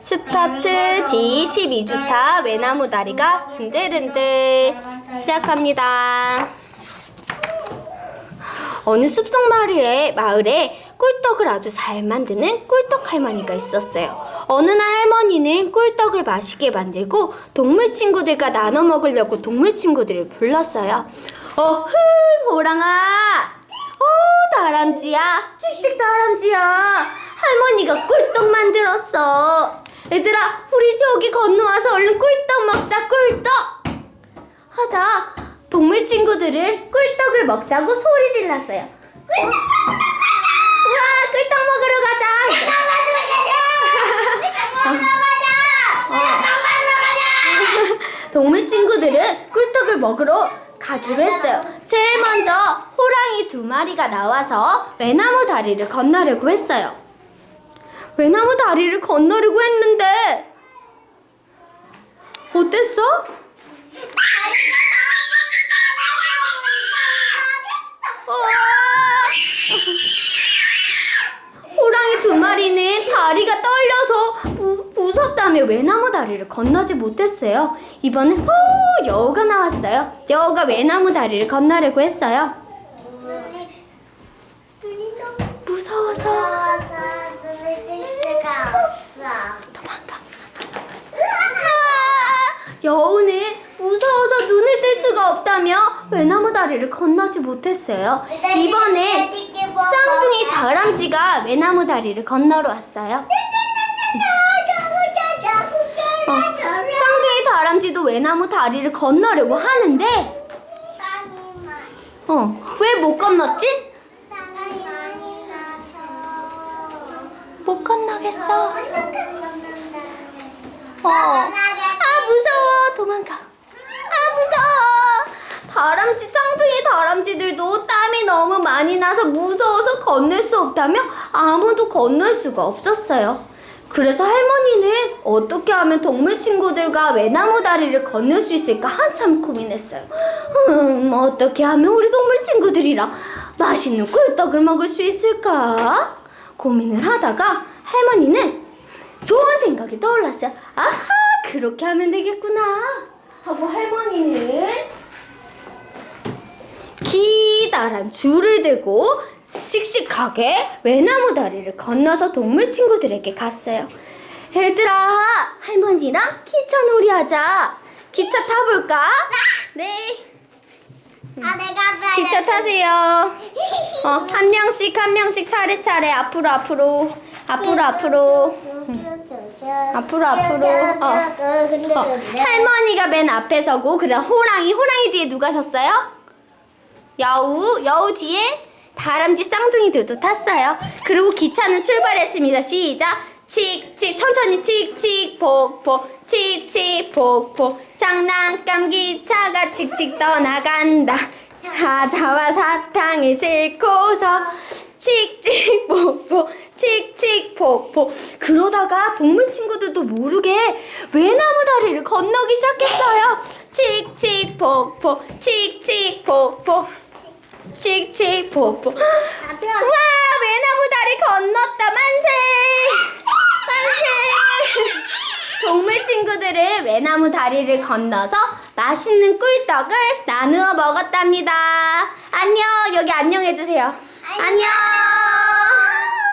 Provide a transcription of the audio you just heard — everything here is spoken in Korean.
스타트 D12주차 외나무 다리가 흔들흔들 시작합니다. 어느 숲속 마을에, 마을에 꿀떡을 아주 잘 만드는 꿀떡 할머니가 있었어요. 어느 날 할머니는 꿀떡을 맛있게 만들고 동물 친구들과 나눠 먹으려고 동물 친구들을 불렀어요. 어흥 호랑아, 어 다람쥐야, 칙칙 다람쥐야, 할머니가 꿀떡 만들 었어. 얘들아, 우리 저기 건너와서 얼른 꿀떡 먹자 꿀떡. 하자 동물 친구들은 꿀떡을 먹자고 소리 질렀어요. 꿀떡! 우와 꿀떡 먹으러 가자. 동물 친구들은 꿀떡을 먹으러 가기로 했어요. 제일 먼저 호랑이 두 마리가 나와서 외나무 다리를 건너려고 했어요. 외나무 다리를 건너려고 했는데 어땠어? 호랑이 두 마리는 다리가 떨려서 무, 무섭다며 외나무 다리를 건너지 못했어요. 이번엔 후 여우가 나왔어요. 여우가 외나무 다리를 건너려고 했어요. 무서워서 도망가. 아, 여우는 무서워서 눈을 뜰 수가 없다며 외나무 다리를 건너지 못했어요. 이번엔 쌍둥이 다람쥐가 외나무 다리를 건너러 왔어요. 어, 쌍둥이 다람쥐도 외나무 다리를 건너려고 하는데, 어, 왜 못 건넜지? 못 건너겠어. 어, 도망가. 아 무서워. 다람쥐 쌍둥이 다람쥐들도 땀이 너무 많이 나서 무서워서 건널 수 없다며 아무도 건널 수가 없었어요. 그래서 할머니는 어떻게 하면 동물 친구들과 외나무 다리를 건널 수 있을까 한참 고민했어요. 음, 어떻게 하면 우리 동물 친구들이랑 맛있는 꿀떡을 먹을 수 있을까? 고민을 하다가 할머니는 좋은 생각이 떠올랐어요. 아하, 그렇게 하면 되겠구나. 하고 할머니는 기다란 줄을 들고 씩씩하게 외나무 다리를 건너서 동물 친구들에게 갔어요. 얘들아, 할머니랑 기차 놀이 하자. 기차 타볼까? 네. 아 내가 기차 타세요. 어, 한 명씩 한 명씩 차례차례 앞으로 앞으로 앞으로 앞으로 앞으로 앞으로 어. 어, 할머니가 맨 앞에 서고 그다음 호랑이 호랑이 뒤에 누가 섰어요? 여우 여우 뒤에 다람쥐 쌍둥이들도 탔어요. 그리고 기차는 출발했습니다. 시작. 칙칙 천천히 칙칙 폭폭 칙칙 폭폭 장난감 기차가 칙칙 떠나간다. 하자와 사탕을 싣고서 칙칙 폭폭 칙 칙 폭폭 그러다가 동물 친구들도 모르게 외나무 다리를 건너기 시작했어요. 칙칙 폭폭 칙칙 폭폭 칙칙 폭폭 와 외나무 다리 건넜다 만세! 만세! 동물 친구들은 외나무 다리를 건너서 맛있는 꿀떡을 나누어 먹었답니다. 안녕. 여기 안녕해주세요. 안녕